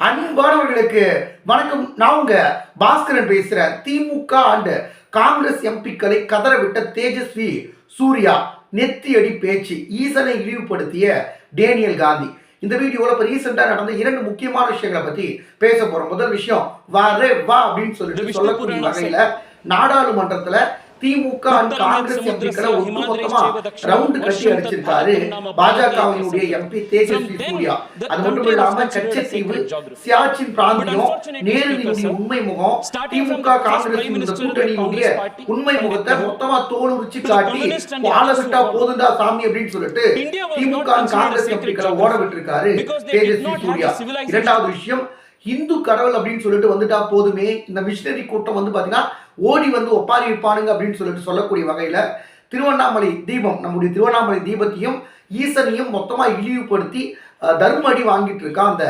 அன்பானவர்களுக்கு வணக்கம். நான் உங்க பாஸ்கரன் பேசுறேன் திமுக அண்ட் காங்கிரஸ் எம்பிக்களை கதறவிட்ட தேஜஸ்வி சூர்யா நெத்தியடி பேச்சு ஈசனை இழிவுபடுத்திய டேனியல் காந்தி. இந்த வீடியோவில் இப்போ ரீசெண்டாக நடந்த இரண்டு முக்கியமான விஷயங்களை பற்றி பேச போகிறோம் முதல் விஷயம் வா ரே வா அப்படின்னு சொல்லிட்டு சொல்லக்கூடிய வகையில் நாடாளுமன்றத்தில் திமுக காங்கிரஸ் எம்பிக்களை ஒட்டுமொத்தமா ரவுண்டு கட்டி அடிச்சிருக்காரு. பாஜகவினுடைய எம்பி தேஜஸ்வி சூர்யா. அது மட்டும் இல்லாம கச்சத்தீவு சியாச்சின் பிராந்தியம் நேருவினுடைய உண்மை முகம் திமுக காங்கிரஸ் இந்த கூட்டணியினுடைய உண்மை முகத்தை மொத்தமா தோல் உரிச்சு காட்டி வாழ விட்டா போதுண்டா சாமி அப்படின்னு சொல்லிட்டு திமுக காங்கிரஸ் எம்பிக்களை ஓட விட்டிருக்காரு தேஜஸ்வி சூர்யா. இரண்டாவது விஷயம் இந்து கடவுள் அப்படின்னு சொல்லிட்டு வந்துட்டா போதுமே. இந்த மிஷினரி கூட்டம் வந்து பார்த்தீங்கன்னா ஓடி வந்து ஒப்பாரி வைப்பானுங்க அப்படின்னு சொல்லிட்டு சொல்லக்கூடிய வகையில் திருவண்ணாமலை தீபம் நம்முடைய திருவண்ணாமலை தீபத்தையும் ஈசனையும் மொத்தமாக இழிவுபடுத்தி தர்ம அடி வாங்கிட்டு இருக்கான் அந்த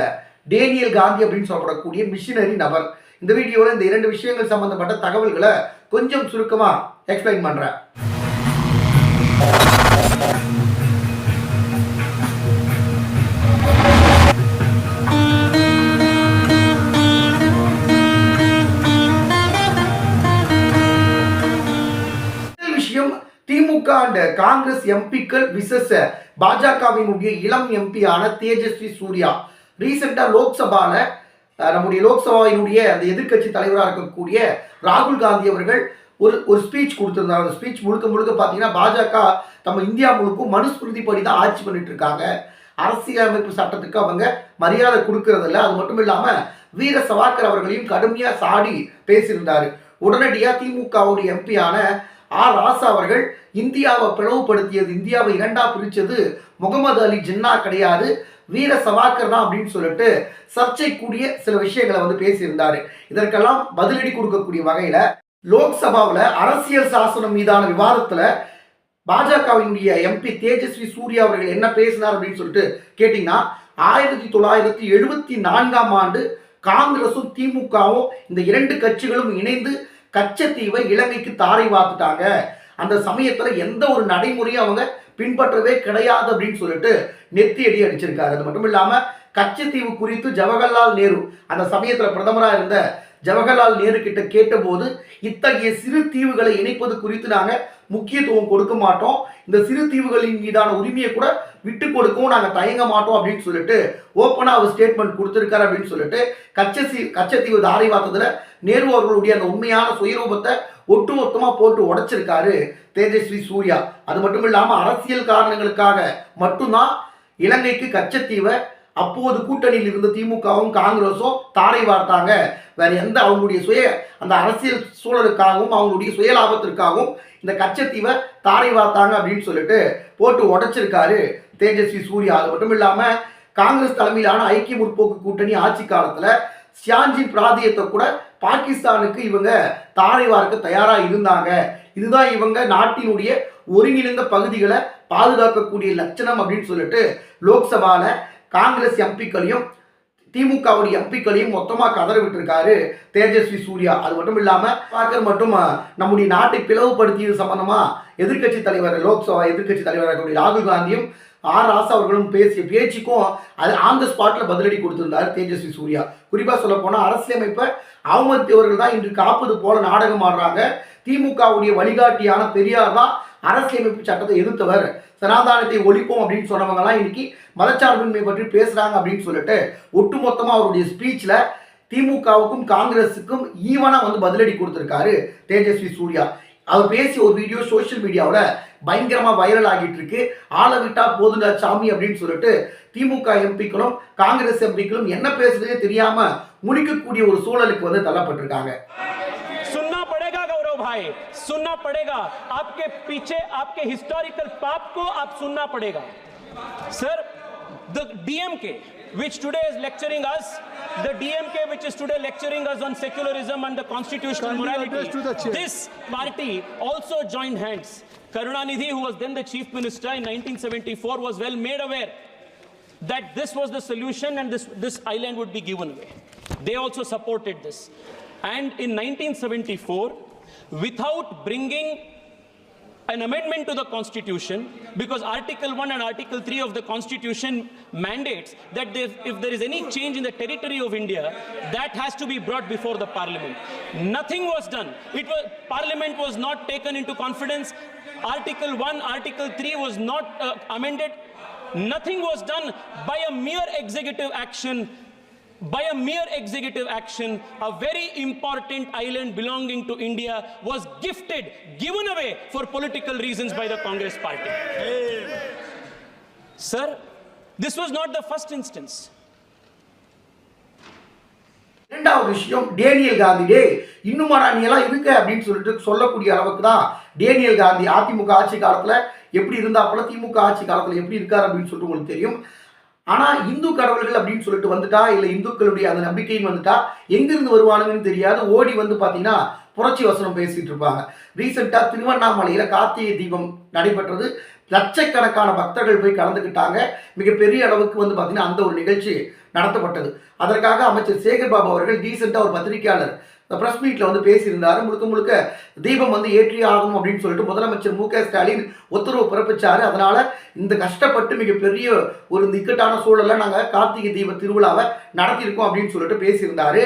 டேனியல் காந்தி அப்படின்னு சொல்லப்படக்கூடிய மிஷினரி நபர். இந்த வீடியோவில் இந்த இரண்டு விஷயங்கள் சம்பந்தப்பட்ட தகவல்களை கொஞ்சம் சுருக்கமாக எக்ஸ்பிளைன் பண்ணுறேன் திமுக காங்கிரஸ் எம்பிக்கள் விசஸ் பாஜகவினுடைய இளம் எம்பியான தேஜஸ்வி சூர்யா. ரீசெண்டாக லோக்சபால நம்முடைய லோக்சபாவினுடைய அந்த எதிர்க்கட்சி தலைவராக இருக்கக்கூடிய ராகுல் காந்தி அவர்கள் ஒரு ஒரு ஸ்பீச் கொடுத்துருந்தாங்க அந்த ஸ்பீச் முழுக்க முழுக்க பார்த்தீங்கன்னா பாஜக நம்ம இந்தியா முழுக்கும் மனுஸ்மிருதிப்படி தான் ஆட்சி பண்ணிட்டு இருக்காங்க. அரசியலமைப்பு சட்டத்துக்கு அவங்க மரியாதை கொடுக்கறதில்ல. அது மட்டும் இல்லாமல் வீர சவாக்கர் அவர்களையும் கடுமையாக சாடி பேசியிருந்தார். உடனடியாக திமுகவுடைய எம்பியான ஆர் ராசா அவர்கள் இந்தியாவை பிளவுபடுத்தியது இந்தியாவை இரண்டா பிரித்தது முகமது அலி ஜின்னா கிடையாது. வீர சவாக்கர் தான் அப்படின்னு சொல்லிட்டு சர்ச்சைக்குரிய சில விஷயங்களை வந்து பேசியிருந்தார். இதற்கெல்லாம் பதிலடி கொடுக்கக்கூடிய வகையில் லோக்சபாவில் அரசியல் சாசனம் மீதான விவாதத்தில் பாஜகவினுடைய எம்பி தேஜஸ்வி சூர்யா அவர்கள் என்ன பேசினார் அப்படின்னு சொல்லிட்டு கேட்டிங்கன்னா ஆயிரத்தி தொள்ளாயிரத்தி எழுபத்தி நான்காம் ஆண்டு காங்கிரஸும் திமுகவும் இந்த இரண்டு கட்சிகளும் இணைந்து கச்சத்தீவை இலங்கைக்கு தாரை வாத்துட்டாங்க அந்த சமயத்துல எந்த ஒரு நடைமுறையும் அவங்க பின்பற்றவே கிடையாது அப்படின்னு சொல்லிட்டு நெத்தி அடி அடிச்சிருக்காரு. அது மட்டும் இல்லாம கச்சத்தீவு குறித்து ஜவஹர்லால் நேரு அந்த சமயத்துல பிரதமரா இருந்த ஜவஹர்லால் நேரு கிட்ட கேட்டபோது இத்தகைய சிறு தீவுகளை இணைப்பது குறித்து நாங்கள் முக்கியத்துவம் கொடுக்க மாட்டோம். இந்த சிறு தீவுகளின் மீதான உரிமையை கூட விட்டு கொடுக்கவும் நாங்கள் தயங்க மாட்டோம் அப்படின்னு சொல்லிட்டு ஓப்பனாக அவர் ஸ்டேட்மெண்ட் கொடுத்துருக்காரு அப்படின்னு சொல்லிட்டு கச்சசி கச்சத்தீவு தாரை வார்த்ததில் நேரு அவர்களுடைய அந்த உண்மையான சுயரூபத்தை ஒட்டுமொத்தமா போட்டு உடைச்சிருக்காரு தேஜஸ்வி சூர்யா. அது மட்டும் இல்லாமல் அரசியல் காரணங்களுக்காக மட்டும்தான் இலங்கைக்கு கச்சத்தீவை அப்போது கூட்டணியில் இருந்த திமுகவும் காங்கிரஸும் தாரை வார்த்தாங்க. வேற எந்த அவங்களுடைய சுய அந்த அரசியல் சூழலுக்காகவும் அவங்களுடைய சுய லாபத்திற்காகவும் இந்த கச்சத்தீவை தாரை வார்த்தாங்க அப்படின்னு சொல்லிட்டு போட்டு உடைச்சிருக்காரு தேஜஸ்வி சூர்யா. அது மட்டும் இல்லாமல் காங்கிரஸ் தலைமையிலான ஐக்கிய முற்போக்கு கூட்டணி ஆட்சி காலத்தில் சியாஞ்சி பிராந்தியத்தை கூட பாகிஸ்தானுக்கு இவங்க தாரை வார்க்க தயாராக இருந்தாங்க. இதுதான் இவங்க நாட்டினுடைய ஒருங்கிணைந்த பகுதிகளை பாதுகாக்கக்கூடிய லட்சணம் அப்படின்னு சொல்லிட்டு லோக்சபாவில் காங்கிரஸ் எம்பிக்களையும் திமுகவுடைய எம்பிக்களையும் மொத்தமாக கதற விட்டுருக்காரு தேஜஸ்வி சூர்யா. அது மட்டும் இல்லாமல் பார்க்கர் மட்டும் நம்முடைய நாட்டை பிளவுபடுத்தியது சம்பந்தமாக எதிர்க்கட்சி தலைவர் லோக்சபா எதிர்க்கட்சி தலைவராக இருக்கக்கூடிய ராகுல் காந்தியும் ஆர். ராசா அவர்களும் பேசிய பேச்சுக்கும் அது ஆன் த ஸ்பாட்டில் பதிலடி கொடுத்திருந்தார் தேஜஸ்வி சூர்யா. குறிப்பாக சொல்ல போனா அரசியலமைப்பை அவமதித்தவர்கள் தான் இன்று காப்பது போல நாடகம் ஆடுறாங்க. திமுகவுடைய வழிகாட்டியான பெரியார் தான் அரசியலமைப்பு சட்டத்தை எதிர்த்தவர். சனாதானத்தை ஒழிப்போம் அப்படின்னு சொன்னவங்கலாம் இன்னைக்கு மதச்சார்பின்மை பற்றி பேசுகிறாங்க அப்படின்னு சொல்லிட்டு ஒட்டுமொத்தமாக அவருடைய ஸ்பீச்சில் திமுகவுக்கும் காங்கிரஸுக்கும் ஈவனாக வந்து பதிலடி கொடுத்துருக்காரு தேஜஸ்வி சூர்யா. அவர் பேசிய ஒரு வீடியோ சோசியல் மீடியாவில் பயங்கரமாக வைரல் ஆகிட்டு இருக்கு. ஆளை விட்டா சாமி அப்படின்னு சொல்லிட்டு திமுக எம்பிக்களும் காங்கிரஸ் எம்பிக்களும் என்ன பேசுறதே தெரியாமல் முடிக்கக்கூடிய ஒரு சூழலுக்கு வந்து தள்ளப்பட்டிருக்காங்க. भाई सुनना पड़ेगा आपके पीछे आपके हिस्टोरिकल पाप को आप सुनना पड़ेगा sir the dmk which today is lecturing us the dmk which is today lecturing us on secularism and the constitutional Kindly morality address to the chair. this party also joined hands karunanidhi who was then the chief minister in 1974 was well made aware that this was the solution and this, this island would be given away. They also supported this. And in 1974, without bringing an amendment to the constitution because article 1 and article 3 of the constitution mandates that if there is any change in the territory of india that has to be brought before the parliament. Nothing was done. It was parliament was not taken into confidence. Article 1 article 3 was not uh, amended. Nothing was done by a mere executive action by a mere executive action, a very important island belonging to India was gifted, given away for political reasons by the Congress party. Sir, this was not the first instance. இரண்டாவது விஷயம் Daniel Gandhi டே இன்னுமாடா நீ எல்லாம் இருக்க அப்படின்னு சொல்லிட்டு சொல்லக்கூடிய அளவுக்கு தான் டேனியல் காந்தி அதிமுக ஆட்சி காலத்தில் எப்படி இருந்தாப்புல திமுக ஆட்சி காலத்தில் எப்படி இருக்கார் அப்படின்னு சொல்லிட்டு உங்களுக்கு தெரியும் ஆனா இந்து கடவுள்கள் அப்படின்னு சொல்லிட்டு வந்துட்டா இல்ல இந்துக்களுடைய அந்த நம்பிக்கையும் வந்துட்டா எங்கிருந்து வருவானுங்கன்னு தெரியாது. ஓடி வந்து பாத்தீங்கன்னா புரட்சி வசனம் பேசிட்டு இருப்பாங்க. ரீசெண்டா திருவண்ணாமலையில கார்த்திகை தீபம் நடைபெற்றது. லட்சக்கணக்கான பக்தர்கள் போய் கலந்துக்கிட்டாங்க. மிகப்பெரிய அளவுக்கு வந்து பார்த்தீங்கன்னா அந்த ஒரு நிகழ்ச்சி நடத்தப்பட்டது. அதற்காக அமைச்சர் சேகர் பாபு அவர்கள் ரீசெண்டாக ஒரு பத்திரிகையாளர் ப்ரெஸ் மீட்டில் வந்து பேசியிருந்தாரு. முழுக்க முழுக்க தீபம் வந்து ஏற்றி ஆகணும் அப்படின்னு சொல்லிட்டு முதலமைச்சர் மு க ஸ்டாலின் உத்தரவு பிறப்பிச்சார். அதனால் இந்த கஷ்டப்பட்டு மிகப்பெரிய ஒரு இந்த இக்கட்டான சூழல்ல நாங்கள் கார்த்திகை தீப திருவிழாவை நடத்தியிருக்கோம் அப்படின்னு சொல்லிட்டு பேசியிருந்தார்.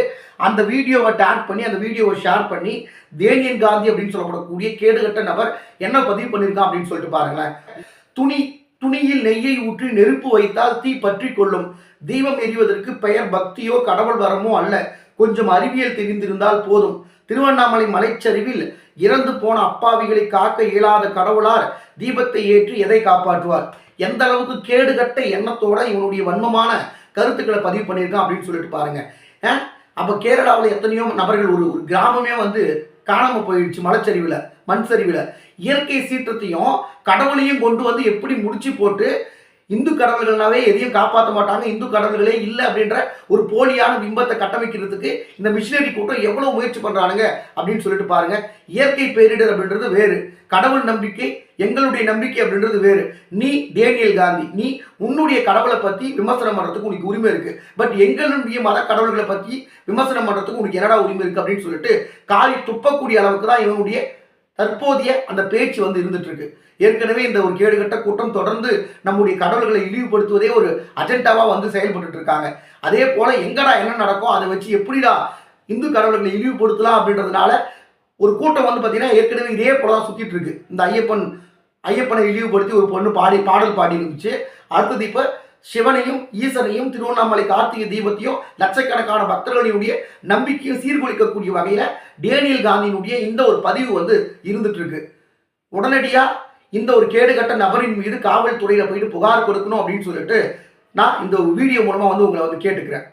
அந்த வீடியோவை டேக் பண்ணி அந்த வீடியோவை ஷேர் பண்ணி தேனியன் காந்தி அப்படின்னு சொல்லப்படக்கூடிய கேடுகட்ட நபர் என்ன பதிவு பண்ணியிருக்கான் அப்படின்னு சொல்லிட்டு பாருங்களேன். துணி துணியில் நெய்யை ஊற்றி நெருப்பு வைத்தால் தீ பற்றி கொள்ளும். தீபம் எரிவதற்கு பெயர் பக்தியோ கடவுள் வரமோ அல்ல. கொஞ்சம் அறிவியல் தெரிந்திருந்தால் போதும். திருவண்ணாமலை மலைச்சரிவில் இறந்து போன அப்பாவிகளை காக்க இயலாத கடவுளார் தீபத்தை ஏற்றி எதை காப்பாற்றுவார்? எந்த அளவுக்கு கேடுகட்ட எண்ணத்தோட இவனுடைய வன்மமான கருத்துக்களை பதிவு பண்ணியிருக்கான் அப்படின்னு சொல்லிட்டு பாருங்க. அப்போ கேரளாவில் எத்தனையோ நபர்கள் ஒரு ஒரு கிராமமே வந்து காணாம போயிடுச்சு மலைச்சரிவில் மண் சரிவில். இயற்கை சீற்றத்தையும் கடவுளையும் கொண்டு வந்து எப்படி முடிச்சு போட்டு இந்து கடவுள்கள்னாவே எதையும் காப்பாற்ற மாட்டாங்க இந்து கடவுள்களே இல்லை அப்படின்ற ஒரு போலியான பிம்பத்தை கட்டமைக்கிறதுக்கு இந்த மிஷினரி கூட்டம் எவ்வளவு முயற்சி பண்றானுங்க அப்படின்னு சொல்லிட்டு பாருங்க. இயற்கை பேரிடர் அப்படின்றது வேறு. கடவுள் நம்பிக்கை எங்களுடைய நம்பிக்கை அப்படின்றது வேறு. நீ டேனியல் காந்தி நீ உன்னுடைய கடவுளை பற்றி விமர்சனம் பண்ணுறதுக்கு உனக்கு உரிமை இருக்குது பட் எங்களுடைய மத கடவுள்களை பற்றி விமர்சனம் பண்ணுறதுக்கு உனக்கு என்னடா உரிமை இருக்குது அப்படின்னு சொல்லிட்டு காலி துப்பக்கூடிய அளவுக்கு தான் இவனுடைய தற்போதைய அந்த பேச்சு வந்து இருந்துட்டு இருக்கு ஏற்கனவே இந்த ஒரு கேடுகட்ட கூட்டம் தொடர்ந்து நம்முடைய கடவுள்களை இழிவுபடுத்துவதே ஒரு அஜெண்டாவா வந்து செயல்பட்டு இருக்காங்க அதே போல எங்கடா என்ன நடக்கும் அதை வச்சு எப்படிடா இந்து கடவுள்களை இழிவுபடுத்தலாம் அப்படின்றதுனால ஒரு கூட்டம் வந்து பார்த்தீங்கன்னா ஏற்கனவே இதே போல தான் சுத்திட்டு இருக்கு இந்த ஐயப்பன் ஐயப்பனை இழிவுபடுத்தி ஒரு பொண்ணு பாடி பாடல் பாடி இருந்துச்சு அடுத்தது இப்போ சிவனையும் ஈசனையும் திருவண்ணாமலை கார்த்திகை தீபத்தையும் லட்சக்கணக்கான பக்தர்களுடைய நம்பிக்கையும் சீர்குலைக்கக்கூடிய வகையில் டேனியல் காந்தியினுடைய இந்த ஒரு பதிவு வந்து இருந்துட்டு இருக்கு உடனடியாக இந்த ஒரு கேடுகட்ட நபரின் மீது காவல்துறையில் போயிட்டு புகார் கொடுக்கணும் அப்படின்னு சொல்லிட்டு நான் இந்த வீடியோ மூலமாக வந்து உங்களை வந்து கேட்டுக்கிறேன்.